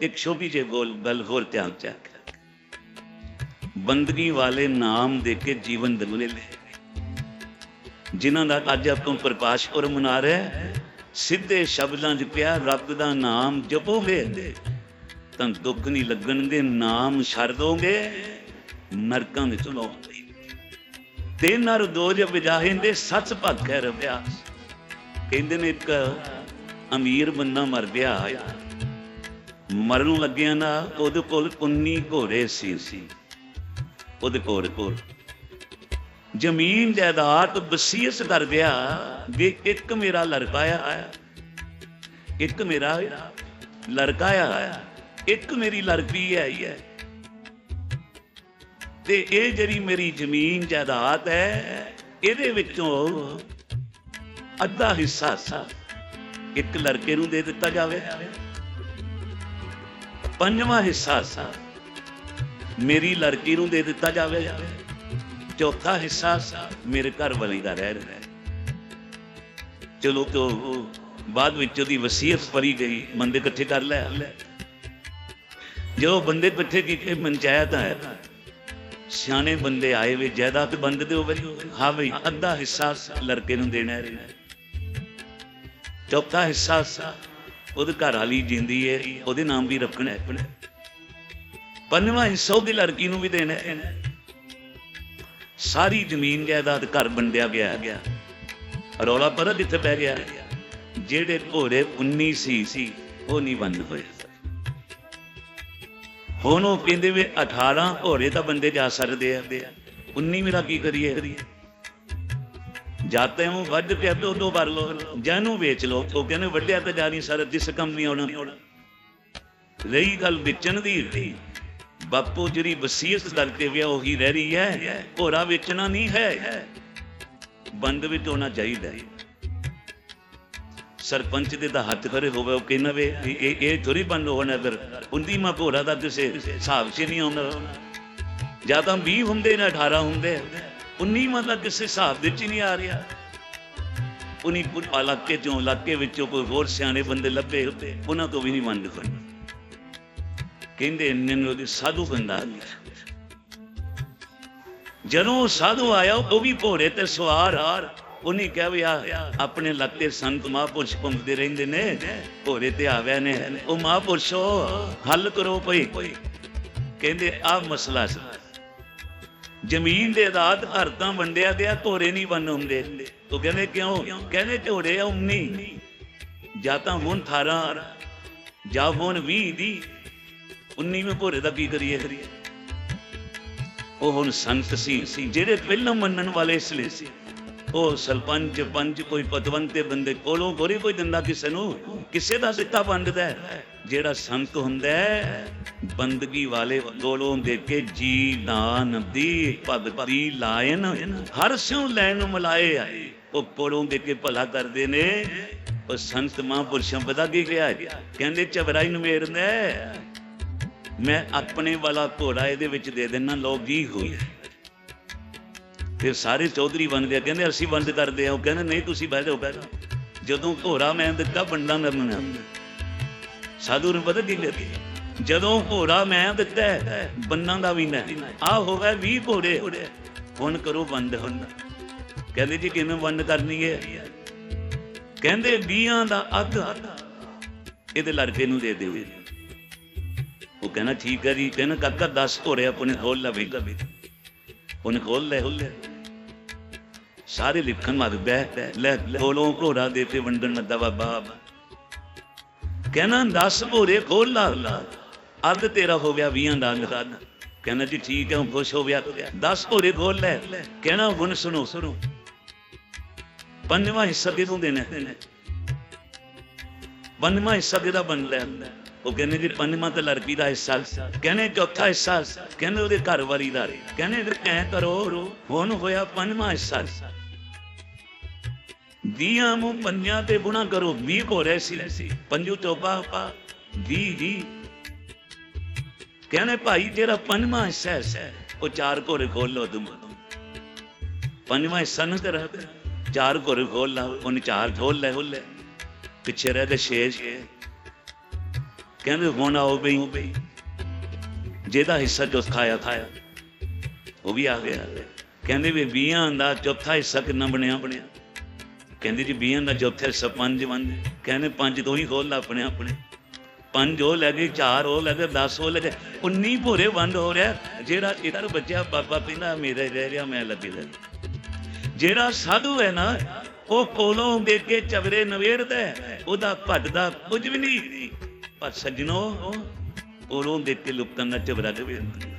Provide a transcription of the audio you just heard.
ਇੱਕ ਛੋਟੀ ਜਿਹੀ ਗੋਲ ਗੱਲ ਹੋਰ ਧਿਆਨ ਚ ਰੱਖ ਬੰਦਗੀ ਵਾਲੇ ਨਾਮ ਦੇ ਕੇ ਜੀਵਨ ਦਲੂਲੇ ਲੈ ਜਿਨ੍ਹਾਂ ਦਾ ਅੱਜ ਆਪਾਂ ਪ੍ਰਕਾਸ਼ ਪੁਰਬ ਮਨਾ ਰਹੇ ਸਿੱਧੇ ਸ਼ਬਦਾਂ 'ਚ ਪਿਆ ਰੱਬ ਦਾ ਨਾਮ ਜਪੋਗੇ ਤਾਂ ਦੁੱਖ ਨਹੀਂ ਲੱਗਣਗੇ, ਨਾਮ ਛੱਡ ਦੋਗੇ, ਨਰਕਾਂ ਵਿੱਚ ਲਾਉਂਦੇ ਤੇ ਨਰ ਦੋ ਜੇ ਵਜਾਹਿੰਦੇ ਸੱਚ ਭਗੈ ਰਵਿਆ ਕਹਿੰਦੇ ਨੇ ਇੱਕ ਅਮੀਰ ਬੰਦਾ ਮਰ ਗਿਆ ਮਰਨ ਲੱਗਿਆ ਨਾ ਉਹਦੇ ਕੋਲ 19 ਘੋੜੇ ਸੀ ਸੀ। ਉਹਦੇ ਕੋਲ ਕੋਲ। ਜ਼ਮੀਨ ਜਾਇਦਾਦ ਵਸੀਅਤ ਕਰ ਗਿਆ, ਵੀ ਇੱਕ ਮੇਰਾ ਲੜਕਾ ਆਇਆ ਇੱਕ ਮੇਰਾ ਲੜਕਾ ਆਇਆ ਇੱਕ ਮੇਰੀ ਲੜਕੀ ਆਈ ਹੈ। ਤੇ ਇਹ ਜਿਹੜੀ ਮੇਰੀ ਜ਼ਮੀਨ ਜਾਇਦਾਦ ਹੈ, ਇਹਦੇ ਵਿੱਚੋਂ ਅੱਧਾ ਹਿੱਸਾ ਸਾ ਇੱਕ ਲੜਕੇ ਨੂੰ ਦੇ ਦਿੱਤਾ ਜਾਵੇ। ਪੰਜਵਾਂ ਹਿੱਸਾ ਸਾ। ਮੇਰੀ ਲੜਕੀ ਨੂੰ ਦੇ ਦਿੱਤਾ ਜਾਵੇ। ਚੌਥਾ ਹਿੱਸਾ ਸਾ, ਮੇਰੇ ਘਰ ਵਾਲੀ ਦਾ ਰਹਿ ਰਿਹਾ ਚਲੋ ਤੋ ਬਾਅਦ ਵਿੱਚ ਉਹਦੀ ਵਸੀਅਤ ਪੜੀ ਗਈ, ਬੰਦੇ ਇਕੱਠੇ ਕਰ ਲੈ ਜਦੋਂ ਬੰਦੇ ਇਕੱਠੇ ਕੀਤੇ, ਪੰਚਾਇਤ ਹੈ ਸਿਆਣੇ ਬੰਦੇ ਆਏ ਵੇ ਜਾਇਦਾਦ ਬੰਦ ਦੇ ਬਈ। ਹਾਂ ਬਈ, ਅੱਧਾ ਹਿੱਸਾ ਲੜਕੇ ਨੂੰ ਦੇਣਾ ਹੈ। ਚੌਥਾ ਹਿੱਸਾ ਸਾ ਉਹਦੇ ਘਰ ਵਾਲੀ ਜਿੰਦੀ ਹੈ ਉਹਦੇ ਨਾਮ ਵੀ ਰੱਖਣਾ ਹੈ। ਪੰਜਵਾਂ ਹਿੱਸਾ ਉਹਦੀ ਲੜਕੀ ਨੂੰ ਵੀ ਦੇਣਾ ਹੈ। ਸਾਰੀ ਜ਼ਮੀਨ ਜਾਇਦਾਦ ਘਰ ਵੰਡਿਆ ਗਿਆ ਗਿਆ ਰੌਲਾ ਪਰ ਕਿੱਥੇ ਪੈ ਗਿਆ? ਜਿਹੜੇ ਘੋੜੇ 19 ਸੀ ਸੀ, ਉਹ ਨਹੀਂ ਵੰਡ ਹੋਏ। ਹੁਣ ਉਹ ਕਹਿੰਦੇ ਵੀ 18 ਘੋੜੇ ਤਾਂ ਬੰਦੇ ਜਾ ਸਕਦੇ ਆ। 19 ਮੇਰਾ ਕੀ ਕਰੀਏ? ਜਾਤੇ ਹੂੰ ਵੱਢ ਕੇ ਦੋ ਦੋ ਭਰ ਲੋ, ਜਾਨੂੰ ਵੇਚ ਲੋ, ਉਹ ਕਹਿੰਦੇ ਵੱਡਿਆ ਤਾਂ ਜਾ ਸਰ, ਜਿਸ ਕੰਮ ਨਹੀਂ ਆਉਣਾ। ਰਹੀ ਗੱਲ ਵੇਚਣ ਦੀ, ਬਾਪੂ ਜਿਹੜੀ ਵਸੀਅਤ ਕਰਕੇ ਵਿਆ ਉਹੀ ਰਹਿ ਰਹੀ ਹੈ। ਘੋੜਾ ਵੇਚਣਾ ਨਹੀਂ ਹੈ। ਬੰਦ ਵਿੱਚ ਹੋਣਾ ਚਾਹੀਦਾ ਹੈ। ਸਰਪੰਚ ਦੇ ਤਾਂ ਹੱਥ ਖੜੇ ਹੋਵੇ, ਉਹ ਕਹਿੰਦਾ ਵੇ ਇਹ ਇਹ ਥੋੜੀ ਬੰਦ ਹੋਣਾ ਫਿਰ। ਹੁੰਦੀ ਮਾ ਘੋੜਾ ਦਾ ਕਿਸੇ ਹਿਸਾਬ 'ਚ ਨਹੀਂ ਆਉਣਾ ਜਾਂ ਤਾਂ 20 ਹੁੰਦੇ ਨੇ 18 ਹੁੰਦੇ। 19 ਮਤਲਬ ਕਿਸੇ ਹਿਸਾਬ ਦੇ ਵਿੱਚ ਨਹੀਂ ਆ ਰਿਹਾ। ਉਨੀ ਇਲਾਕੇ ਚੋਂ, ਇਲਾਕੇ ਵਿੱਚੋਂ ਕੋਈ ਹੋਰ ਸਿਆਣੇ ਬੰਦੇ ਲੱਭੇ ਹੁੰਦੇ ਉਹਨਾਂ ਤੋਂ ਵੀ ਨਹੀਂ ਮੰਨ ਹੋਏ ਕਹਿੰਦੇ ਇੰਨੇ ਉਹਦੇ ਸਾਧੂ ਬੰਦਾ ਆ ਗਿਆ। ਜਦੋਂ ਸਾਧੂ ਆਇਆ, ਉਹ ਵੀ ਘੋੜੇ ਤੇ ਸਵਾਰ ਹਾਰ, ਉਹਨੇ ਕਿਹਾ ਵੀ ਆ, ਆਪਣੇ ਲੱਤੇ ਸੰਤ ਮਹਾਂਪੁਰਸ਼ ਘੁੰਮਦੇ ਰਹਿੰਦੇ ਨੇ, ਘੋੜੇ ਤੇ ਆਵਿਆ ਨੇ। ਉਹ ਮਹਾਂਪੁਰਸ਼ੋ ਹੱਲ ਕਰੋ ਭਈ। ਕਹਿੰਦੇ ਆ ਮਸਲਾ ਸੀ। ਜ਼ਮੀਨ ਦੇ ਆਦਾਤ ਘਰ ਤਾਂ ਵੰਡਿਆ ਗਿਆ ਘੋੜੇ ਨਹੀਂ ਵੰਡ ਹੁੰਦੇ। ਉਹ ਕਹਿੰਦੇ ਕਿਉਂ? ਕਹਿੰਦੇ ਘੋੜੇ ਆ 19 ਜਾਂ ਤਾਂ ਹੁਣ 18 ਜਾਂ ਹੁਣ 20 ਦੀ 19ਵੇਂ ਘੋੜੇ ਦਾ ਕੀ ਕਰੀਏ? ਕਰੀਏ ਉਹ ਹੁਣ ਸੰਤ ਸੀ ਜਿਹੜੇ ਪਹਿਲਾਂ ਮੰਨਣ ਵਾਲੇ ਇਸ ਲਈ ਸੀ। ਉਹ ਸਰਪੰਚ ਪੰਚ ਕੋਈ ਪਤਵੰਤੇ ਬੰਦੇ ਕੋਲੋਂ ਗੋਰੀ ਕੋਈ ਦਿੰਦਾ ਕਿਸੇ ਨੂੰ? ਕਿਸੇ ਦਾ ਸਿੱਤਾ ਵੰਡਦਾ ਹੈ। ਜਿਹੜਾ ਸੰਤ ਹੁੰਦਾ ਬੰਦਗੀ ਵਾਲੇ ਕੋਲੋਂ ਦੇ ਕੇ ਜੀ ਦਾਨ ਦੀ ਭਗਤੀ ਲਾਇਨ ਹਰ ਸਿਉ ਲੈਣ ਮਲਾਏ ਆਏ। ਉਹ ਕੋਲੋਂ ਦੇ ਭਲਾ ਕਰਦੇ ਨੇ। ਉਹ ਸੰਤ ਮਹਾਂਪੁਰਸ਼ਾਂ ਪਤਾ ਕੀ ਕਿਹਾ ਕਹਿੰਦੇ ਚਵਰਾਈ ਨੂੰ ਮੇਰਦਾ ਮੈਂ ਆਪਣੇ ਵਾਲਾ ਘੋੜਾ ਇਹਦੇ ਵਿੱਚ ਦੇ ਦੇਣਾ ਲੋਕ ਜੀ ਹੋਈ ਫਿਰ ਸਾਰੇ ਚੌਧਰੀ ਬਣਦੇ ਕਹਿੰਦੇ ਅਸੀਂ ਬੰਦ ਕਰਦੇ ਆ ਉਹ ਕਹਿੰਦੇ, ਨਹੀਂ, ਤੁਸੀਂ ਬਹਿ ਜਾਓ ਬਹਿ ਜਾਓ। ਜਦੋਂ ਘੋੜਾ ਮੈਂ ਦਿੱਤਾ ਬੰਦਾ ਨਾ ਸਾਧੂ ਨੂੰ ਪਤਾ ਕੀ ਲੱਗੀ ਜਦੋਂ ਘੋੜਾ ਮੈਂ ਦਿੱਤਾ ਬੰਨਾਂ ਦਾ ਵੀ ਨਾ ਆ ਹੋ ਗਿਆ 20 ਘੋੜੇ। ਹੁਣ ਕਰੋ ਬੰਦ ਹੁਣ। ਕਹਿੰਦੇ ਜੀ ਕਿਵੇਂ ਬੰਦ ਕਰਨੀ ਹੈ? ਕਹਿੰਦੇ 20 ਦਾ ਅੱਧ। ਇਹਦੇ ਲੜਕੇ ਨੂੰ ਦੇ ਦਿਓ। ਉਹ ਕਹਿੰਦਾ ਠੀਕ ਹੈ ਜੀ। ਕਹਿੰਦਾ ਕਾਕਾ 10 ਘੋੜੇ ਆਪਣੇ ਖੋਲ ਲਵੇ ਵੇਗਾ ਉਹਨੇ ਖੋਲ ਲੈ ਹੁੱਲੇ ਸਾਰੇ ਲਿਖਣ ਮਾਰ ਬਹਿ ਲੈ ਖੋਲੋਂ ਘੋੜਾ ਦੇ ਕੇ ਵੰਡਣ ਲੱਗਾ ਬਾਬਾ। ਕਹਿੰਦਾ 10 ਘੋੜੇ ਖੋਲ ਲਾ ਅੱਧ ਤੇਰਾ ਹੋ ਗਿਆ 20 ਦਾ ਅੰਗਦਾਨ ਕਹਿੰਦਾ, ਜੀ ਠੀਕ ਹੈ, ਹੁਣ ਖੁਸ਼ ਹੋ ਗਿਆ 10 ਘੋੜੇ ਖੋਲ ਲੈ। ਕਹਿੰਦਾ, ਹੁਣ ਸੁਣੋ ਸੁਣੋ। ਪੰਜਵਾਂ ਹਿੱਸਾ ਕਿਹਨੂੰ ਦੇਣਾ? ਪੰਜਵਾਂ ਹਿੱਸਾ ਕਿਹਦਾ ਬਣ ਲੈ ਉਹ ਕਹਿੰਦੇ, ਜੀ ਪੰਜਵਾਂ ਤੇ ਲੜਕੀ ਦਾ ਹਿੱਸਾ। ਕਹਿੰਦੇ, ਚੌਥਾ ਹਿੱਸਾ। ਕਹਿੰਦੇ, ਉਹਦੇ ਘਰ ਵਾਲੀ ਦਾ ਕਹਿੰਦੇ ਫਿਰ ਐ ਕਰੋ? ਹੁਣ ਹੋਇਆ ਪੰਜਵਾਂ ਹਿੱਸਾ। ਵੀਹਾਂ ਨੂੰ ਪੰਜਾਂ ਤੇ ਗੁਣਾ ਕਰੋ 20 ਕੋ ਰਹਿ ਸੀ ਪੰਜੂ ਚੋਪਾ ਪਾ 20 ਹੀ ਕਹਿੰਦੇ, ਭਾਈ, ਤੇਰਾ ਪੰਜਵਾਂ ਹਿੱਸਾ ਹੈ ਉਹ ਚਾਰ ਘੋੜੇ ਖੋਲ ਲੋ ਤੁਮ ਪੰਜਵਾਂ ਹਿੱਸਾ ਨਾ ਤੇ ਚਾਰ ਘੋੜੇ ਖੋਲ ਲਾ, ਉਹਨੇ ਚਾਰ ਖੋਲ ਲੈ ਹੁੱਲੇ। ਪਿੱਛੇ ਰਹਿ ਦੇ ਛੇ ਛੇ। ਕਹਿੰਦੇ, ਹੁਣ ਆਓ ਬਈ। ਜਿਹਦਾ ਹਿੱਸਾ ਜੋ ਖਾਇਆ ਖਾਇਆ ਉਹ ਵੀ ਆ ਗਿਆ। ਕਹਿੰਦੇ ਵੀ 20 ਦਾ ਚੌਥਾ ਹਿੱਸਾ ਕਿੰਨਾ ਬਣਿਆ ਬਣਿਆ? ਕਹਿੰਦੇ ਜੀ 20 ਦਾ ਚੌਥਾ ਹਿੱਸਾ ਪੰਜ ਕਹਿੰਦੇ ਪੰਜ ਤੋਂ ਹੀ ਖੋਲ ਆਪਣੇ ਆਪਣੇ। ਪੰਜ ਉਹ ਲੈ ਗਏ, ਚਾਰ ਉਹ ਲੈ ਗਏ 10 ਉਹ ਲੈ ਗਏ। 19 ਭੋਰੇ ਬੰਦ ਹੋ ਰਿਹਾ। ਜਿਹੜਾ ਇਹਦਾ ਬੱਚਾ ਬਾਬਾ ਕਹਿੰਦਾ, ਮੇਰੇ ਰਹਿ ਰਿਹਾ ਮੈਂ ਲੱਗੇ ਲੈ ਜਿਹੜਾ ਸਾਧੂ ਹੈ ਨਾ, ਉਹ ਕੋਲੋਂ ਦੇ ਕੇ ਚਵਰੇ ਨਵੇੜਦਾ ਉਹਦਾ ਭੱਜਦਾ ਕੁਝ ਵੀ ਨਹੀਂ। ਪਰ ਸੱਜਣੋ, ਕੋਲੋਂ ਦੇ ਕੇ ਲੁਕਤਾਂ ਦਾ ਚਵਰਾ ਨਵੇੜਦਾ